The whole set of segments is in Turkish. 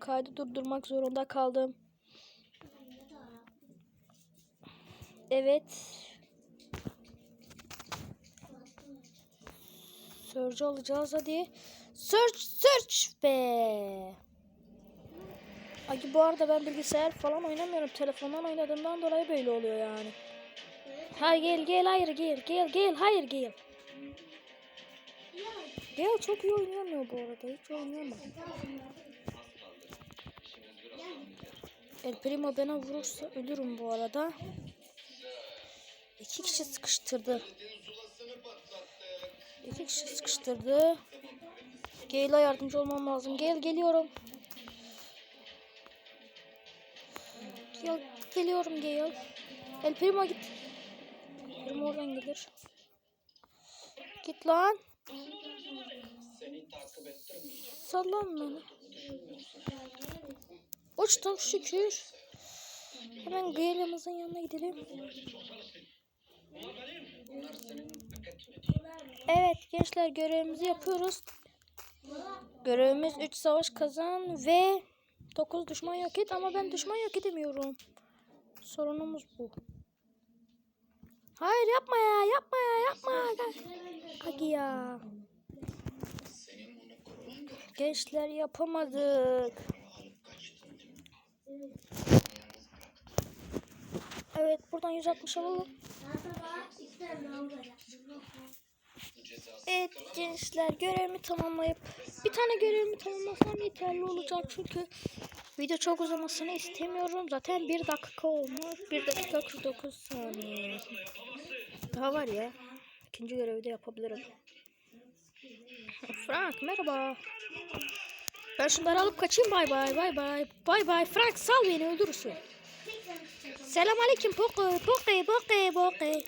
Kaydı durdurmak zorunda kaldım. Evet. Search alacağız hadi. Search search be. Ay bu arada ben bilgisayar falan oynamıyorum. Telefondan oynadığımdan dolayı böyle oluyor yani. Hayır gel gel hayır gel gel gel hayır gel. Gel çok iyi oynayamıyor bu arada. Hiç oynayamam. El Primo bana vurursa ölürüm bu arada. İki kişi sıkıştırdı. İki kişi sıkıştırdı. Gale'a yardımcı olmam lazım. Gel geliyorum. Gel geliyorum Gale. El Primo git. Primo oradan gelir. Git lan. Sallan beni. Uçtum şükür. Hemen Gale'ımızın yanına gidelim. Evet gençler görevimizi yapıyoruz. Görevimiz 3 savaş kazan ve 9 düşman yok et ama ben düşman yok edemiyorum. Sorunumuz bu. Hayır yapma ya yapma ya yapma. Hadi ya. Gençler yapamadık. Evet buradan 160 alalım. Evet gençler görevimi tamamlayıp bir tane görevimi tamamlasam yeterli olacak çünkü video çok uzamasını istemiyorum. Zaten 1 dakika olmuş. 1 dakika 49 saniye. Daha var ya. İkinci görevi de yapabilirim. Frank merhaba. Ben şunları alıp kaçayım bay bay bay bay. Bay bay Frank sal beni öldürürsün. Selam aleyküm poke poke poke poke.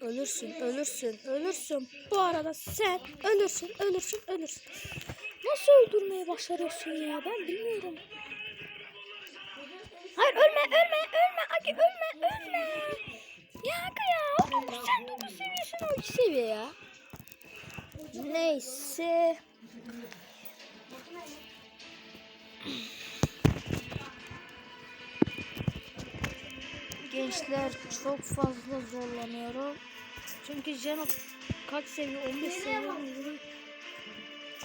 Ölürsün, ölürsün, ölürsün. Bu arada sen ölürsün, ölürsün, ölürsün. Nasıl öldürmeye başarıyorsun ya? Ben bilmiyorum. Hayır ölme, ölme, ölme. Aki ölme, ölme. Ya Aga ya. O dokuz, sen dokuz seviyorsun o iki seviye ya. Neyse. Gençler çok fazla zorlanıyorum. Çünkü Jeno kaç seviye? 15 seviye mi?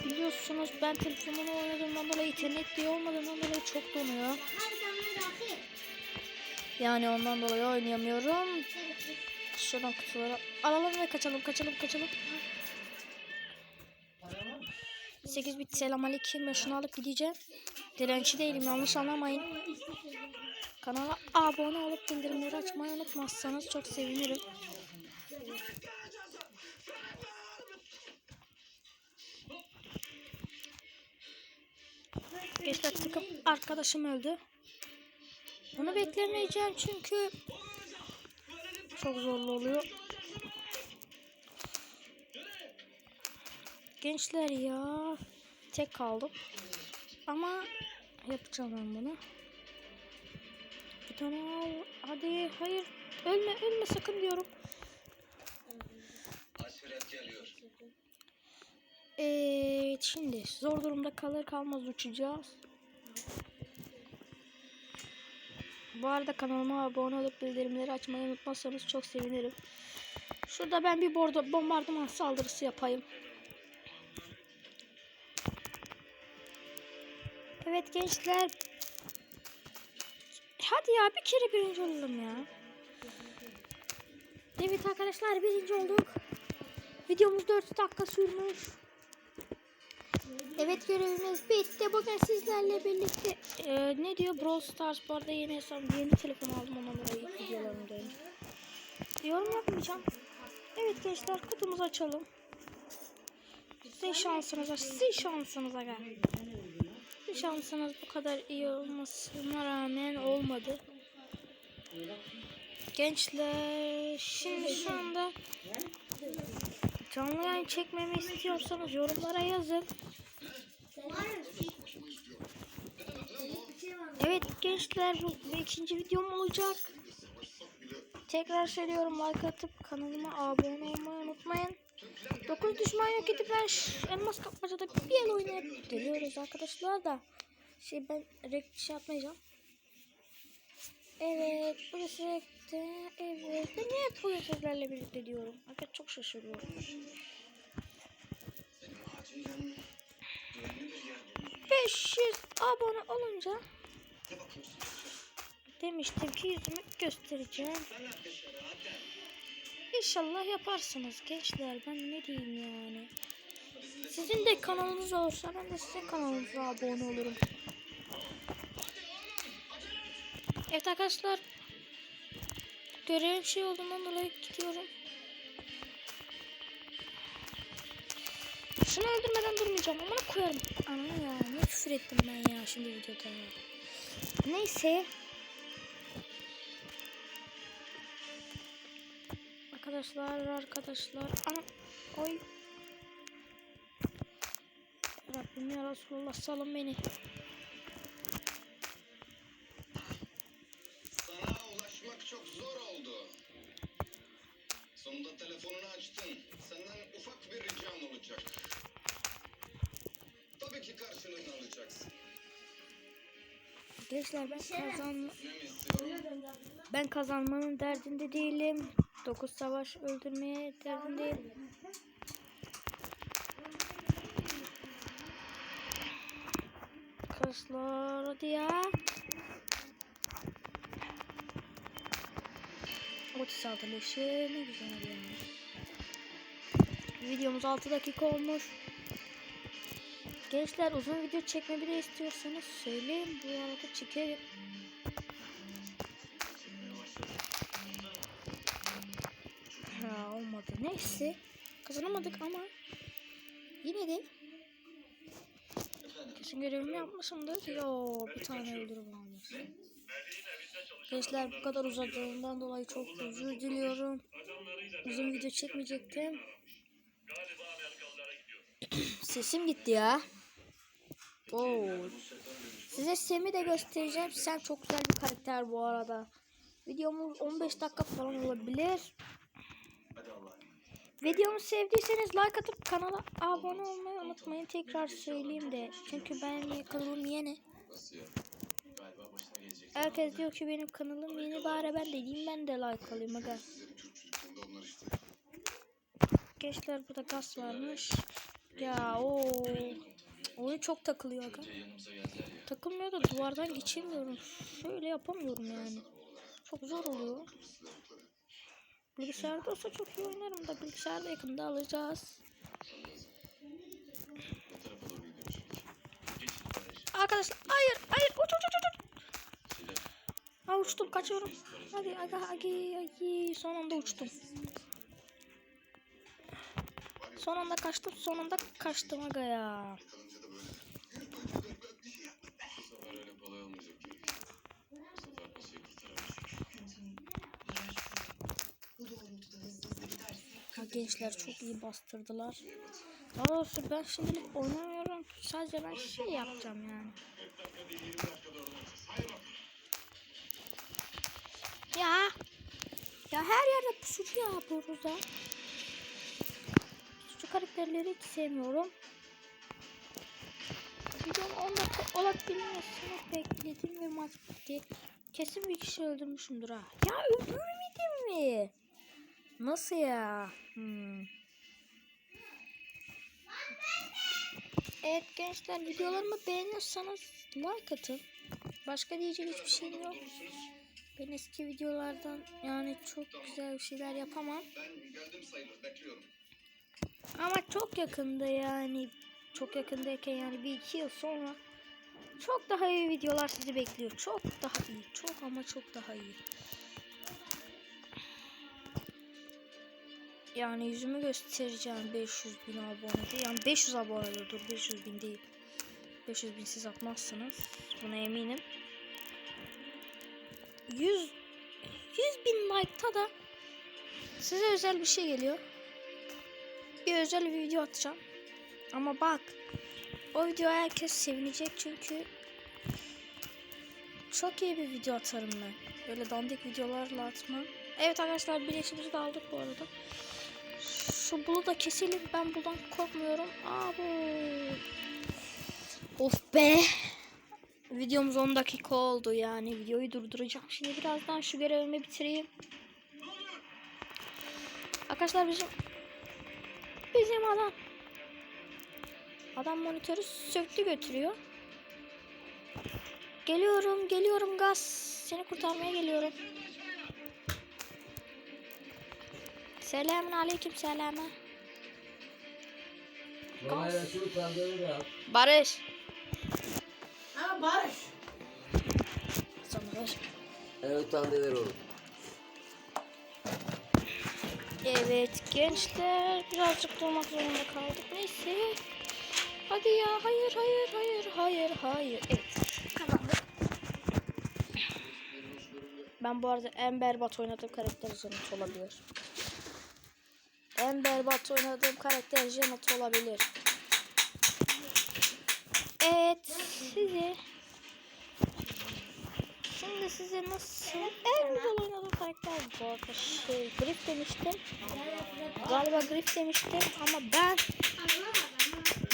Biliyorsunuz ben telefonunu oynadığımdan dolayı internet diye olmadığından dolayı çok donuyor. Yani ondan dolayı oynayamıyorum. Şuradan kutuları alalım ve kaçalım kaçalım kaçalım. 8 bit selam aleyküm ben şunu alıp gideceğim. Dirençli değilim yanlış anlamayın. Kanala abone olup bildirimleri açmayı unutmazsanız çok sevinirim. Gençler takım arkadaşım öldü. Bunu beklemeyeceğim çünkü çok zorlu oluyor. Gençler ya tek kaldım. Ama yapacağım ben bunu. Al. Hadi hayır. Ölme ölme sakın diyorum. Evet şimdi zor durumda kalır kalmaz uçacağız. Bu arada kanalıma abone olup bildirimleri açmayı unutmazsanız çok sevinirim. Şurada ben bir bordo bombardıman saldırısı yapayım. Evet gençler. Hadi ya bir kere birinci olalım ya. Evet arkadaşlar birinci olduk. Videomuz 4 dakika sürmüş. Evet görevimiz bitti. Bugün sizlerle birlikte Ee, ne diyor Brawl Stars bu arada yeni hesap yeni telefon aldım ondan dolayı videolarımı dönüyor. Yorum yapmayacağım. Evet gençler kutumuzu açalım. Sizin şansınıza, sizin şansınıza gel. Şansınız bu kadar iyi olmasına rağmen olmadı. Gençler şimdi şu anda canlı yayın çekmemi istiyorsanız yorumlara yazın. Evet gençler bu ikinci videom olacak. Tekrar söylüyorum like atıp kanalıma abone olmayı unutmayın. 9 düşman yok edip ben elmas kapmacada bir el oynayıp geliyoruz arkadaşlar da. Şey ben renk şey yapmayacağım. Evet burası renkte. Evet. Ben niye hep bu sizlerle birlikte diyorum? Hakikaten çok şaşırıyorum. 500 abone olunca demiştim ki yüzümü göstereceğim. İnşallah yaparsınız gençler. Ben ne diyeyim yani. Sizin de kanalınız olursa ben de sizin kanalınıza abone olurum. Evet arkadaşlar. Görevim şey olduğundan dolayı gidiyorum. Şunu öldürmeden durmayacağım. Amına koyarım. Ana ya ne küfür ettim ben ya şimdi videoda. Neyse. Arkadaşlar arkadaşlar. Ana. Oy. Rabbim ya Resulullah salın beni. Sana ulaşmak çok zor oldu. Sonunda telefonunu açtın. Senden ufak bir ricam olacak. Tabii ki karşılığını alacaksın. Gençler ben kazan mi istiyorum? ben kazanmanın derdinde değilim. 9 savaş öldürmeye derdindeyim. Arkadaşlar hadi ya. 36 leşi ne güzel yani. Videomuz 6 dakika olmuş. Gençler uzun video çekmemi de istiyorsanız söyleyin. Bu arada çekerim. Olmadı. Neyse. Kazanamadık ama yine de kesin görevimi yapmışımdır. Yo bir tane öldürüm almış. Gençler bu kadar uzadığından dolayı çok özür diliyorum. Uzun video çekmeyecektim. Sesim gitti ya. Oo. Size Sem'i de göstereceğim. Sen çok güzel bir karakter bu arada. Videomuz 15 dakika falan olabilir. Videomu sevdiyseniz like atıp kanala abone olmayı unutmayın. Tekrar söyleyeyim de. Çünkü benim kanalım yeni. Herkes diyor ki benim kanalım yeni bari ben de diyeyim ben de like alayım aga. Gençler burada gaz varmış. Ya o oyun çok takılıyor aga. Takılmıyor da duvardan geçemiyorum. Şöyle yapamıyorum yani. Çok zor oluyor. Bilgisayarda olsa çok iyi oynarım da bilgisayarda yakında alacağız. Arkadaşlar hayır hayır uç uç uç uç. Ha uçtum kaçıyorum. Hadi aga agi agi son anda uçtum. Son anda kaçtım son anda kaçtım aga ya. Gençler çok iyi bastırdılar. Daha doğrusu ben şimdilik oynamıyorum. Sadece ben şey yapacağım yani. Ya. Ya her yerde pusucu yapıyoruz ya. Pusucu karakterleri hiç sevmiyorum. Videonun 10 dakika olabilmesini bekledim ve maç bitti. Kesin bir kişi öldürmüşümdür ha. Ya öldürmedim mi? Nasıl ya? Hmm. Evet gençler videolarımı beğeniyorsanız like atın. Başka diyecek hiçbir şeyim yok. Ben eski videolardan yani çok güzel bir şeyler yapamam. Ama çok yakında yani çok yakındayken yani bir iki yıl sonra çok daha iyi videolar sizi bekliyor. Çok daha iyi. Çok ama çok daha iyi. Yani yüzümü göstereceğim 500 bin abonede. Yani 500 abonede dur 500 bin değil. 500 bin siz atmazsınız. Buna eminim. 100 100 bin like'ta da size özel bir şey geliyor. Bir özel bir video atacağım. Ama bak o videoya herkes sevinecek çünkü çok iyi bir video atarım ben. Böyle dandik videolarla atmam. Evet arkadaşlar bileşimizi de aldık bu arada. Şu bulu da keselim. Ben buradan korkmuyorum. Abo. Of be. Videomuz 10 dakika oldu yani. Videoyu durduracağım. Şimdi birazdan şu görevimi bitireyim. Arkadaşlar bizim bizim adam adam monitörü söktü götürüyor. Geliyorum, geliyorum gaz. Seni kurtarmaya geliyorum. Selamun aleyküm selama. Barış. Ha Barış. Sana Barış. Evet ver oğlum. Evet gençler birazcık durmak zorunda kaldık. Neyse. Hadi ya hayır hayır hayır hayır hayır. Evet kazandık. Ben bu arada en berbat oynadığım karakter Janet olabilir. En berbat oynadığım karakter Janet olabilir. Evet size Şimdi size nasıl en güzel oynadığım karakter bu arada şey Griff demiştim. Galiba Griff demiştim ama ben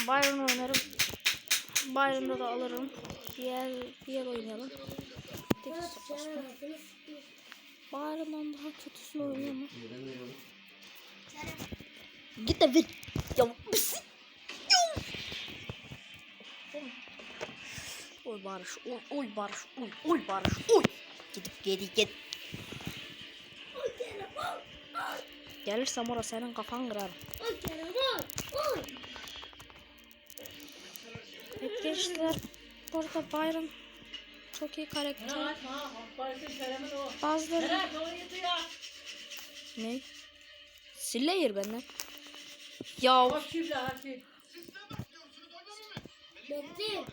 Byron oynarım. Byron'da da alırım. Diğer diğer oynayalım. Byron'dan daha kötüsünü oynayamam. Git de ver. Ya mısın? Oy Barış, oy, oy Barış, oy, oy Barış, oy. Gidip geri git. Gelirsem orası senin kafan kırarım. Evet gençler, burada Byron çok iyi karakter. Bazıları Serap ne? Slayer benden. Ya Hoş kimle hadi. Bekle.